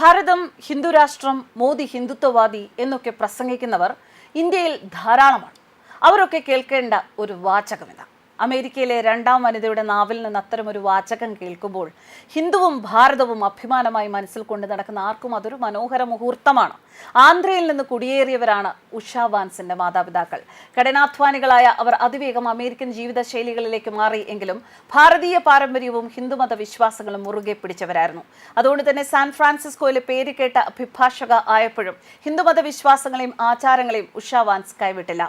ഭാരതം ഹിന്ദുരാഷ്ട്രം മോദി ഹിന്ദുത്വവാദി എന്നൊക്കെ പ്രസംഗിക്കുന്നവർ ഇന്ത്യയിൽ ധാരാളമാണ്. അവരൊക്കെ കേൾക്കേണ്ട ഒരു വാചകമില്ല അമേരിക്കയിലെ രണ്ടാം വനിതയുടെ നാവിൽ നിന്ന് അത്തരമൊരു വാചകം കേൾക്കുമ്പോൾ ഹിന്ദുവും ഭാരതവും അഭിമാനമായി മനസ്സിൽ കൊണ്ട് നടക്കുന്ന ആർക്കും അതൊരു മനോഹര മുഹൂർത്തമാണ്. ആന്ധ്രയിൽ നിന്ന് കുടിയേറിയവരാണ് ഉഷ വാൻസിന്റെ മാതാപിതാക്കൾ. കഠിനാധ്വാനികളായ അവർ അതിവേഗം അമേരിക്കൻ ജീവിതശൈലികളിലേക്ക് മാറി എങ്കിലും ഭാരതീയ പാരമ്പര്യവും ഹിന്ദുമത വിശ്വാസങ്ങളും മുറുകെ പിടിച്ചവരായിരുന്നു. അതുകൊണ്ട് തന്നെ സാൻ ഫ്രാൻസിസ്കോയിലെ പേര് കേട്ട അഭിഭാഷക ആയപ്പോഴും ഹിന്ദുമത വിശ്വാസങ്ങളെയും ആചാരങ്ങളെയും ഉഷ വാൻസ് കൈവിട്ടില്ല.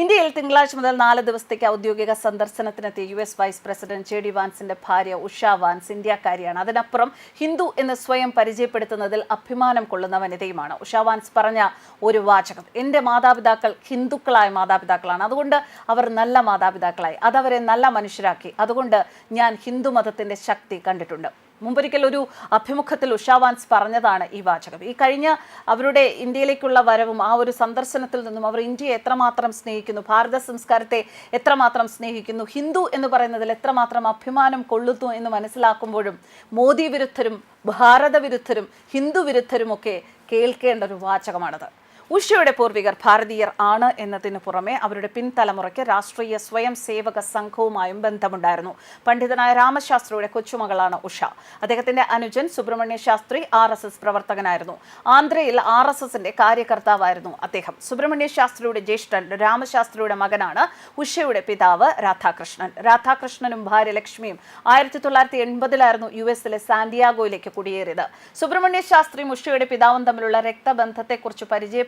ഇന്ത്യയിൽ തിങ്കളാഴ്ച മുതൽ നാല് ദിവസത്തേക്ക് ഔദ്യോഗിക സന്ദർശനത്തിനെത്തിയ U S vice president J D വാൻസിന്റെ ഭാര്യ ഉഷ വാൻസ് ഇന്ത്യക്കാരിയാണ്. അതിനപ്പുറം ഹിന്ദു എന്ന് സ്വയം പരിചയപ്പെടുത്തുന്നതിൽ അഭിമാനം കൊള്ളുന്ന വനിതയുമാണ് ഉഷ വാൻസ് പറഞ്ഞ ഒരു വാചകം എന്റെ മാതാപിതാക്കൾ ഹിന്ദുക്കളായ മാതാപിതാക്കളാണ്. അതുകൊണ്ട് അവർ നല്ല മാതാപിതാക്കളായി. അതവരെ നല്ല മനുഷ്യരാക്കി. അതുകൊണ്ട് ഞാൻ ഹിന്ദു മതത്തിന്റെ ശക്തി കണ്ടിട്ടുണ്ട്. മുമ്പൊരിക്കൽ ഒരു അഭിമുഖത്തിൽ ഉഷാവാൻസ് പറഞ്ഞതാണ് ഈ വാചകം. ഈ കഴിഞ്ഞ അവരുടെ ഇന്ത്യയിലേക്കുള്ള വരവും ആ ഒരു സന്ദർശനത്തിൽ നിന്നും അവർ ഇന്ത്യയെ എത്രമാത്രം സ്നേഹിക്കുന്നു ഭാരത സംസ്കാരത്തെ എത്രമാത്രം സ്നേഹിക്കുന്നു ഹിന്ദു എന്ന് പറയുന്നതിൽ എത്രമാത്രം അഭിമാനം കൊള്ളുന്നു എന്ന് മനസ്സിലാക്കുമ്പോഴും മോദി വിരുദ്ധരും ഭാരത വിരുദ്ധരും ഹിന്ദു വിരുദ്ധരും ഒക്കെ കേൾക്കേണ്ട ഒരു വാചകമാണത്. ഉഷയുടെ പൂർവികർ ഭാരതീയർ ആണ് എന്നതിനു പുറമെ അവരുടെ പിൻതലമുറയ്ക്ക് രാഷ്ട്രീയ സ്വയം സേവക സംഘവുമായും ബന്ധമുണ്ടായിരുന്നു. പണ്ഡിതനായ രാമശാസ്ത്രിയുടെ കൊച്ചുമകളാണ് ഉഷ. അദ്ദേഹത്തിന്റെ അനുജൻ Subrahmanya Shastri R S S പ്രവർത്തകനായിരുന്നു. ആന്ധ്രയിൽ ആർ എസ് എസിന്റെ കാര്യകർത്താവായിരുന്നു അദ്ദേഹം. സുബ്രഹ്മണ്യ ശാസ്ത്രിയുടെ ജ്യേഷ്ഠൻ രാമശാസ്ത്രിയുടെ മകനാണ് ഉഷയുടെ പിതാവ് രാധാകൃഷ്ണൻ. രാധാകൃഷ്ണനും ഭാര്യ ലക്ഷ്മിയും ആയിരത്തി തൊള്ളായിരത്തി എൺപതിലായിരുന്നു യു എസിലെ സാന്റിയാഗോയിലേക്ക് കുടിയേറിയത്. സുബ്രഹ്മണ്യ ശാസ്ത്രിയും ഉഷയുടെ പിതാവും തമ്മിലുള്ള രക്തബന്ധത്തെക്കുറിച്ച്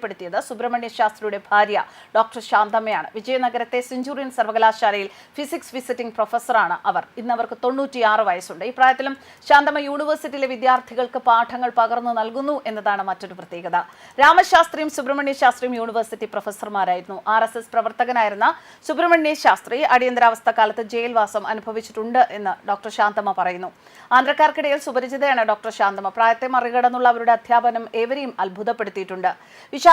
പരിചയപ്പെടുത്തിയത് സുബ്രഹ്മണ്യ ശാസ്ത്രിയുടെ ഭാര്യ ഡോക്ടർ ശാന്തമ്മയാണ്. വിജയനഗരത്തെ സെഞ്ചുറിയൻ സർവകലാശാലയിൽ ഫിസിക്സ് വിസിറ്റിംഗ് പ്രൊഫസറാണ് അവർ. ഇന്ന് അവർക്ക് തൊണ്ണൂറ്റിയാറ് വയസ്സുണ്ട്. ഈ പ്രായത്തിലും ശാന്തമ്മ യൂണിവേഴ്സിറ്റിയിലെ വിദ്യാർത്ഥികൾക്ക് പാഠങ്ങൾ പകർന്നു നൽകുന്നു എന്നതാണ് മറ്റൊരു പ്രത്യേകത. രാമശാസ്ത്രിയും സുബ്രഹ്മണ്യ ശാസ്ത്രിയും യൂണിവേഴ്സിറ്റി പ്രൊഫസർമാരായിരുന്നു. ആർ എസ് എസ് പ്രവർത്തകനായിരുന്ന സുബ്രഹ്മണ്യ ശാസ്ത്രി അടിയന്തരാവസ്ഥ കാലത്ത് ജയിൽവാസം അനുഭവിച്ചിട്ടുണ്ട് എന്ന് ഡോക്ടർ ശാന്തമ്മ പറയുന്നു. ആന്ധ്രക്കാർക്കിടയിൽ സുപരിചിതയാണ് ഡോക്ടർ ശാന്തമ്മ. പ്രായത്തെ മറികടന്നുള്ള അവരുടെ അധ്യാപനം ഏവരെയും അത്ഭുതപ്പെടുത്തിയിട്ടുണ്ട്.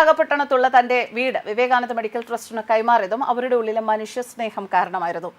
വിശാഖപട്ടണത്തുള്ള തന്റെ വീട് വിവേകാനന്ദ മെഡിക്കൽ ട്രസ്റ്റിന് കൈമാറിയതും അവരുടെ ഉള്ളിലെ മനുഷ്യ സ്നേഹം കാരണമായിരുന്നു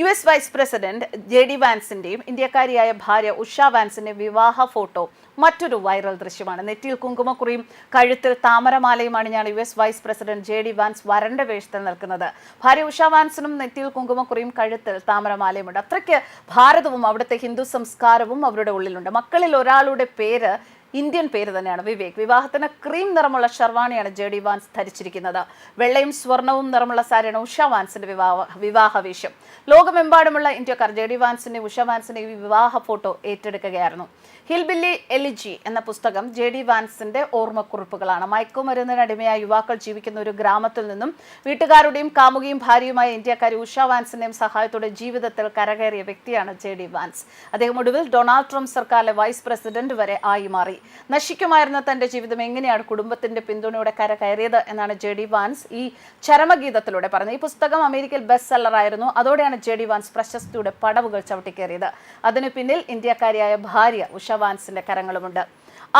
U S vice president J D വാൻസിന്റെയും ഇന്ത്യക്കാരിയായ ഭാര്യ ഉഷ വാൻസിന്റെ വിവാഹ ഫോട്ടോ മറ്റൊരു വൈറൽ ദൃശ്യമാണ്. നെറ്റിയിൽ കുങ്കുമക്കുറിയും കഴുത്തിൽ താമരമാലയും അണിഞ്ഞാണ് U S vice president J D Vance വരണ്ട വേഷത്തിൽ നിൽക്കുന്നത്. ഭാര്യ ഉഷ വാൻസിനും നെറ്റിയിൽ കുങ്കുമക്കുറിയും കഴുത്തിൽ താമരമാലയുമുണ്ട് അത്രയ്ക്ക് ഭാരതവും അവിടുത്തെ ഹിന്ദു സംസ്കാരവും അവരുടെ ഉള്ളിലുണ്ട്. മക്കളിൽ ഒരാളുടെ പേര് ഇന്ത്യൻ പേര് തന്നെയാണ് വിവേക്. വിവാഹത്തിന് ക്രീം നിറമുള്ള ഷർവാണിയാണ് ജെ ഡി വാൻസ് ധരിച്ചിരിക്കുന്നത്. വെള്ളയും സ്വർണവും നിറമുള്ള സാരിയാണ് ഉഷ വാൻസിന്റെ വിവാഹ വിവാഹ വേഷം ലോകമെമ്പാടുമുള്ള ഇന്ത്യക്കാർ ജെ ഡി വാൻസിന്റെ ഉഷ വാൻസിന്റെ വിവാഹ ഫോട്ടോ ഏറ്റെടുക്കുകയായിരുന്നു. ഹിൽബില്ലി എലിജി എന്ന പുസ്തകം ജെ ഡി വാൻസിന്റെ ഓർമ്മക്കുറിപ്പുകളാണ്. മയക്കുമരുന്നിന് അടിമയായ യുവാക്കൾ ജീവിക്കുന്ന ഒരു ഗ്രാമത്തിൽ നിന്നും വീട്ടുകാരുടെയും കാമുകിയും ഭാര്യയുമായ ഇന്ത്യക്കാരി ഉഷ വാൻസിന്റെയും സഹായത്തോടെ ജീവിതത്തിൽ കരകയറിയ വ്യക്തിയാണ് ജെ ഡി വാൻസ്. അദ്ദേഹം ഒടുവിൽ ഡൊണാൾഡ് ട്രംപ് സർക്കാരിലെ വൈസ് പ്രസിഡന്റ് വരെ ആയി മാറി. നശിക്കുമായിരുന്ന തന്റെ ജീവിതം എങ്ങനെയാണ് കുടുംബത്തിന്റെ പിന്തുണയോടെ കരകയറിയത് എന്നാണ് ജെ ഡി വാൻസ് ഈ ചരമഗീതത്തിലൂടെ പറഞ്ഞത്. ഈ പുസ്തകം അമേരിക്കയിൽ ബെസ്റ്റ് സെല്ലറായിരുന്നു അതോടെയാണ് ജെ ഡി വാൻസ് പ്രശസ്തിയുടെ പടവുകൾ ചവിട്ടിക്കേറിയത്. അതിനു പിന്നിൽ ഇന്ത്യക്കാരിയായ ഭാര്യ ഉഷ വാൻസിന്റെ കരങ്ങളുമുണ്ട്.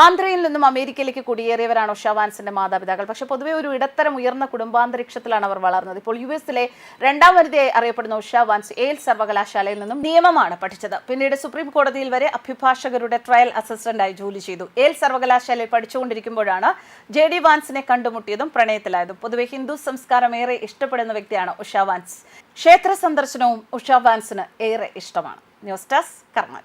ആന്ധ്രയിൽ നിന്നും അമേരിക്കയിലേക്ക് കുടിയേറിയവരാണ് ഉഷ വാൻസിന്റെ മാതാപിതാക്കൾ. പക്ഷെ പൊതുവെ ഒരു ഇടത്തരം ഉയർന്ന കുടുംബാന്തരീക്ഷത്തിലാണ് അവർ വളർന്നത്. ഇപ്പോൾ യു എസിലെ രണ്ടാം വനിതയായി അറിയപ്പെടുന്ന ഉഷ വാൻസ് ഏൽ സർവകലാശാലയിൽ നിന്നും നിയമമാണ് പഠിച്ചത്. പിന്നീട് സുപ്രീം കോടതിയിൽ വരെ അഭിഭാഷകരുടെ ട്രയൽ അസിസ്റ്റന്റായി ജോലി ചെയ്തു. ഏൽ സർവകലാശാലയിൽ പഠിച്ചുകൊണ്ടിരിക്കുമ്പോഴാണ് ജെ ഡി വാൻസിനെ കണ്ടുമുട്ടിയതും പ്രണയത്തിലായതും. പൊതുവെ ഹിന്ദു സംസ്കാരം ഏറെ ഇഷ്ടപ്പെടുന്ന വ്യക്തിയാണ് ഉഷ വാൻസ്. ക്ഷേത്ര സന്ദർശനവും ഉഷ വാൻസിന് ഏറെ ഇഷ്ടമാണ്. ന്യൂസ് ഡെസ്ക് കർമ്മ